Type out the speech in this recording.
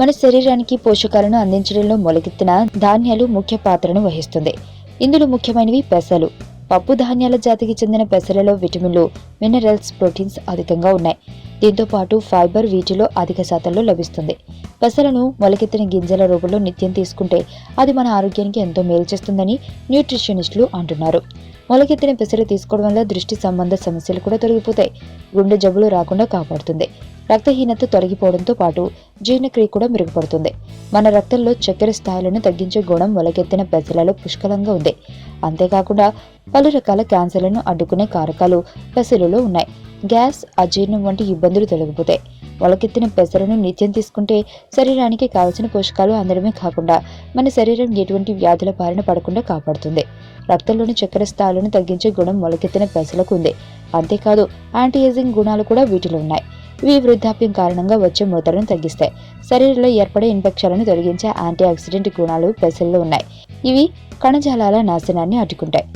మన శరీరానికి పోషకాలను అందించడంలో మొలకెత్తిన ధాన్యాలు ముఖ్య పాత్రను వహిస్తుంది. ఇందులో ముఖ్యమైనవి పెసలు. పప్పు ధాన్యాల జాతికి చెందిన పెసలలో విటమిన్లు మినరల్స్ ప్రోటీన్స్ అధికంగా ఉన్నాయి. దీంతో పాటు ఫైబర్ వీటిలో అధిక శాతంలో లభిస్తుంది. పెసలను మొలకెత్తిన గింజల రూపంలో నిత్యం తీసుకుంటే అది మన ఆరోగ్యానికి ఎంతో మేలు చేస్తుందని న్యూట్రిషనిస్టులు అంటున్నారు. మొలకెత్తిన పెసలు తీసుకోవడం వల్ల దృష్టి సంబంధ సమస్యలు కూడా తొలగిపోతాయి. గుండె జబ్బులు రాకుండా కాపాడుతుంది. రక్తహీనత తొలగిపోవడంతో పాటు జీర్ణక్రియ కూడా మెరుగుపడుతుంది. మన రక్తంలో చక్కెర స్థాయిలను తగ్గించే గుణం మొలకెత్తిన పెసలలో పుష్కలంగా ఉంది. అంతేకాకుండా పలు రకాల క్యాన్సర్లను అడ్డుకునే కారకాలు పెసలలో ఉన్నాయి. గ్యాస్ అజీర్ణం వంటి ఇబ్బందులు తొలగిపోతాయి. మొలకెత్తిన పెసలను నిత్యం తీసుకుంటే శరీరానికి కావలసిన పోషకాలు అందడమే కాకుండా మన శరీరం ఎటువంటి వ్యాధుల బారిన పడకుండా కాపాడుతుంది. రక్తంలోని చక్కెర స్థాయిలను తగ్గించే గుణం మొలకెత్తిన పెసలకు ఉంది. అంతేకాదు యాంటీ ఏజింగ్ గుణాలు కూడా వీటిలో ఉన్నాయి. ఇవి వృద్ధాప్యం కారణంగా వచ్చే ముడతలను తగ్గిస్తాయి. శరీరంలో ఏర్పడే ఇన్ఫెక్షన్లను తొలగించే యాంటీ ఆక్సిడెంట్ గుణాలు పెసల్లో ఉన్నాయి. ఇవి కణజాలాల నాశనాన్ని అడ్డుకుంటాయి.